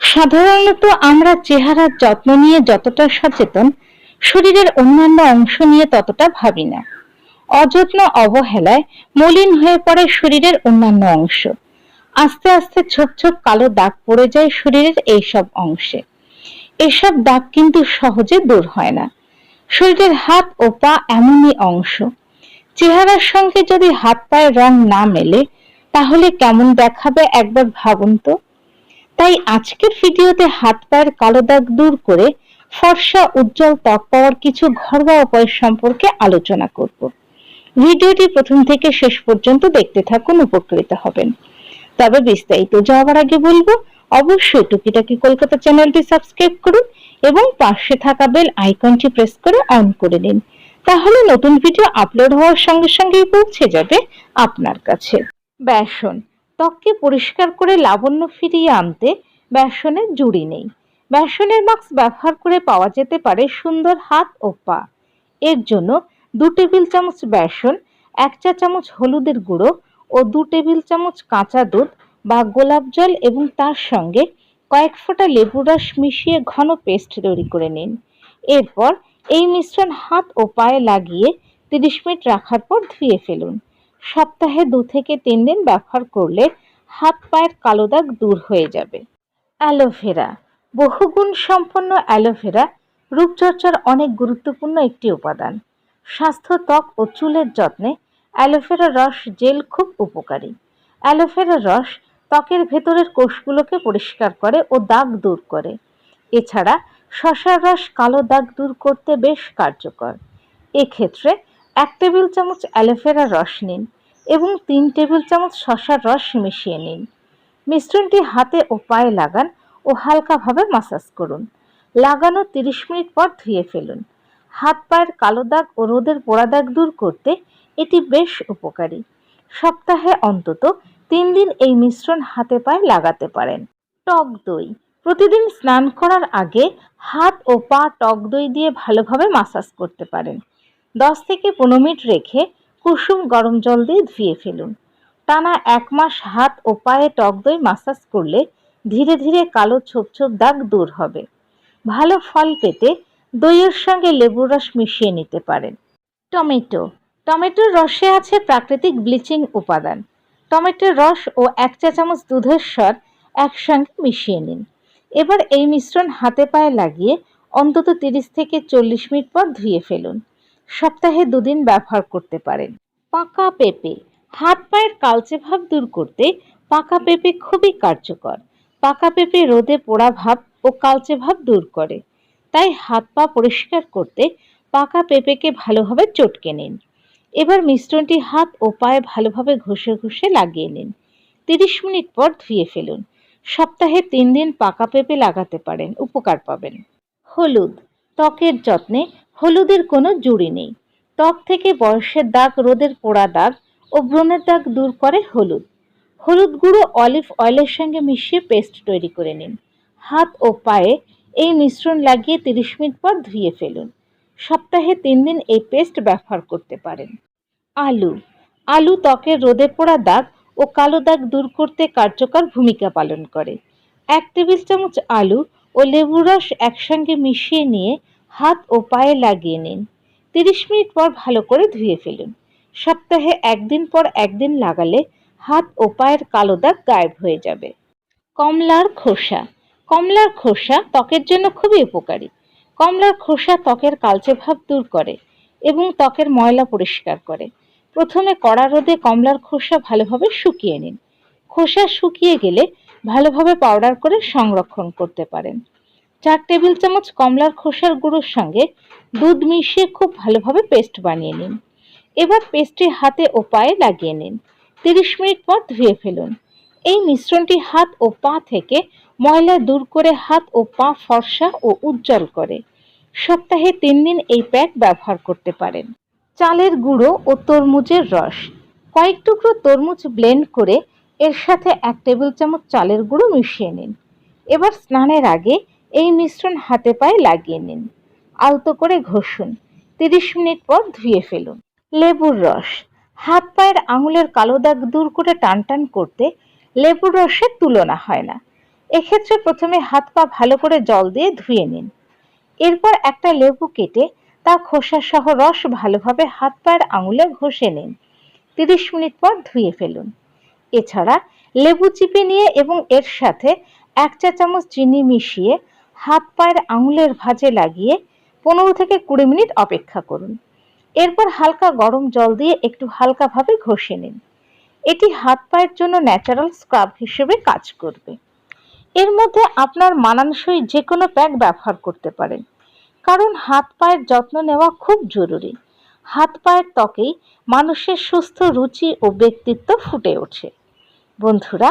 সাধারণত আমরা চেহারার যত্ন নিয়ে যতটা সচেতন, শরীরের অন্যান্য অংশ নিয়ে ততটা ভাবি না। অযত্ন অবহেলায় মলিন হয়ে পড়ে শরীরের অন্যান্য অংশ। আস্তে আস্তে ছোপ ছোপ কালো দাগ পড়ে যায় শরীরের এইসব অংশে। এসব দাগ কিন্তু সহজে দূর হয় না। শরীরের হাত ও পা এমনই অংশ। চেহারার সঙ্গে যদি হাত পায়ের রং না মেলে তাহলে কেমন দেখাবে একবার ভাবুন তো। তাই আজকের ভিডিওতে হাত পায়ের কালো দাগ দূর করে ফর্সা, উজ্জ্বল, ত্বক পাওয়ার কিছু ঘরোয়া উপায় সম্পর্কে আলোচনা করব। ভিডিওটি প্রথম থেকে শেষ পর্যন্ত দেখতে থাকুন, উপকৃত হবেন। তবে বিস্তারিত যাওয়ার আগে বলব, অবশ্যই টুকিটাকি কলকাতা চ্যানেলটি সাবস্ক্রাইব করুন এবং পাশে থাকা বেল আইকনটি প্রেস করে অন করে নিন। তাহলে নতুন ভিডিও আপলোড হওয়ার সঙ্গে সঙ্গেই পৌঁছে যাবে আপনার কাছে। বেসন। ত্বককে পরিষ্কার করে লাবণ্য ফিরিয়ে আনতে বেসনের জুড়ি নেই। বেসনের মাস্ক ব্যবহার করে পাওয়া যেতে পারে সুন্দর হাত ও পা। এর জন্য দু টেবিল চামচ বেসন, এক চা চামচ হলুদের গুঁড়ো ও দু টেবিল চামচ কাঁচা দুধ বা গোলাপ জল এবং তার সঙ্গে কয়েক ফোঁটা লেবুর রস মিশিয়ে ঘন পেস্ট তৈরি করে নিন। এরপর এই মিশ্রণ হাত ও পায়ে লাগিয়ে তিরিশ মিনিট রাখার পর ধুয়ে ফেলুন। সপ্তাহে দু থেকে তিন দিন ব্যবহার করলে হাত পায়ের কালো দাগ দূর হয়ে যাবে। অ্যালোভেরা। বহুগুণ সম্পন্ন অ্যালোভেরা রূপচর্চার অনেক গুরুত্বপূর্ণ একটি উপাদান। স্বাস্থ্য ত্বক ও চুলের যত্নে অ্যালোভেরা রস জেল খুব উপকারী। অ্যালোভেরা রস ত্বকের ভেতরের কোষগুলোকে পরিষ্কার করে ও দাগ দূর করে। এছাড়া শশার রস কালো দাগ দূর করতে বেশ কার্যকর। এক্ষেত্রে এক টেবিল চামচ অ্যালোভেরা রস নিন এবং তিন টেবিল চামচ শশার রস মিশিয়ে নিন। মিশ্রণটি হাতে ও পায়ে লাগান ও হালকাভাবে মাসাজ করুন। লাগানো তিরিশ মিনিট পর ধুয়ে ফেলুন। হাত পায়ের কালো দাগ ও রোদের পোড়া দাগ দূর করতে এটি বেশ উপকারী। সপ্তাহে অন্তত তিন দিন এই মিশ্রণ হাতে পায়ে লাগাতে পারেন। টক দই। প্রতিদিন স্নান করার আগে হাত ও পা টক দই দিয়ে ভালোভাবে মাসাজ করতে পারেন। দশ থেকে পনেরো মিনিট রেখে কুসুম গরম জল দিয়ে ধুয়ে ফেলুন। টানা এক মাস হাত ও পায়ে টক দই মাসাজ করলে ধীরে ধীরে কালো ছোপ ছোপ দাগ দূর হবে। ভালো ফল পেতে দইয়ের সঙ্গে লেবুর রস মিশিয়ে নিতে পারেন। টমেটো। টমেটোর রসে আছে প্রাকৃতিক ব্লিচিং উপাদান। টমেটোর রস ও এক চা চামচ দুধের স্বর একসঙ্গে মিশিয়ে নিন। এবার এই মিশ্রণ হাতে পায়ে লাগিয়ে অন্তত তিরিশ থেকে চল্লিশ মিনিট পর ধুয়ে ফেলুন। সপ্তাহে দুদিন ব্যবহার করতে পারেন। পাকা পেঁপে, হাত পায়ের কালচে ভাব দূর করতে পাকা পেঁপে খুবই কার্যকর। পাকা পেঁপে রোদে পোড়া ভাব ও কালচে ভাব দূর করে। তাই হাত পা পরিষ্কার করতে পাকা পেঁপেকে ভালোভাবে চটকে নিন। এবার মিশ্রণটি হাত ও পায়ে ভালোভাবে ঘষে ঘষে লাগিয়ে নিন। তিরিশ মিনিট পর ধুয়ে ফেলুন। সপ্তাহে তিন দিন পাকা পেঁপে লাগাতে পারেন, উপকার পাবেন। হলুদ, ত্বকের যত্নে হলুদের কোনো জুড়ি নেই। ত্বক থেকে বয়সের দাগ, রোদের পোড়া দাগ ও ব্রণের দাগ দূর করে হলুদ। হলুদ গুঁড়ো অলিভ অয়েলের সঙ্গে মিশিয়ে পেস্ট তৈরি করে নিন। হাত ও পায়ে এই মিশ্রণ লাগিয়ে তিরিশ মিনিট পর ধুয়ে ফেলুন। সপ্তাহে তিন দিন এই পেস্ট ব্যবহার করতে পারেন। আলু। আলু ত্বকের রোদে পোড়া দাগ ও কালো দাগ দূর করতে কার্যকর ভূমিকা পালন করে। এক টেবিল চামচ আলু ও লেবুর রস একসঙ্গে মিশিয়ে নিয়ে হাত ও পায়ে লাগিয়ে নিন। তিরিশ মিনিট পর ভালো করে ধুয়ে ফেলুন। সপ্তাহে একদিন পর একদিন লাগালে হাত ও পায়ের কালো দাগ গায়েব হয়ে যাবে। কমলার খোসা। কমলার খোসা ত্বকের জন্য খুবই উপকারী। কমলার খোসা ত্বকের কালচে ভাব দূর করে এবং ত্বকের ময়লা পরিষ্কার করে। প্রথমে কড়া রোদে কমলার খোসা ভালোভাবে শুকিয়ে নিন। খোসা শুকিয়ে গেলে ভালোভাবে পাউডার করে সংরক্ষণ করতে পারেন। চার টেবিল চামচ কমলার খোসার গুঁড়োর সঙ্গে দুধ মিশিয়ে খুব ভালোভাবে পেস্ট বানিয়ে নিন। এবার পেস্টটি হাতে ও পায়ে লাগিয়ে নিন। তিরিশ মিনিট পর ধুয়ে ফেলুন। এই মিশ্রণটি হাত ও পা থেকে ময়লা দূর করে হাত ও পা ফর্সা ও উজ্জ্বল করে। সপ্তাহে তিন দিন এই প্যাক ব্যবহার করতে পারেন। চালের গুঁড়ো ও তরমুজের রস। কয়েক টুকরো তরমুজ ব্লেন্ড করে এর সাথে এক টেবিল চামচ চালের গুঁড়ো মিশিয়ে নিন। এবার স্নানের আগে এই মিশ্রণ হাতে পায়ে লাগিয়ে নিন। আলতো করে ঘষুন। তিরিশ মিনিট পর ধুয়ে ফেলুন। লেবুর রস। হাত পায়ের আঙুলের কালো দাগ দূর করে টান টান করতে লেবুর রসের তুলনা হয় না। এক্ষেত্রে প্রথমে হাত পা ভালো করে জল দিয়ে ধুয়ে নিন। এরপর একটা লেবু কেটে তা খোসা সহ রস ভালোভাবে হাত পায়ের আঙুলে ঘষে নিন। তিরিশ মিনিট পর ধুয়ে ফেলুন। এছাড়া লেবু চিপে নিয়ে এবং এর সাথে এক চা চামচ চিনি মিশিয়ে হাত পায়ের আঙুলের ভাঁজে লাগিয়ে পনেরো থেকে কুড়ি মিনিট অপেক্ষা করুন। এরপর হালকা গরম জল দিয়ে একটু হালকাভাবে ঘষে নিন। এটি হাত পায়ের জন্য ন্যাচারাল স্ক্রাব হিসেবে কাজ করবে। এর মধ্যে আপনার মানানসই যে কোনো প্যাক ব্যবহার করতে পারেন। কারণ হাত পায়ের যত্ন নেওয়া খুব জরুরি। হাত পায়ের ত্বকেই মানুষের সুস্থ রুচি ও ব্যক্তিত্ব ফুটে ওঠে। বন্ধুরা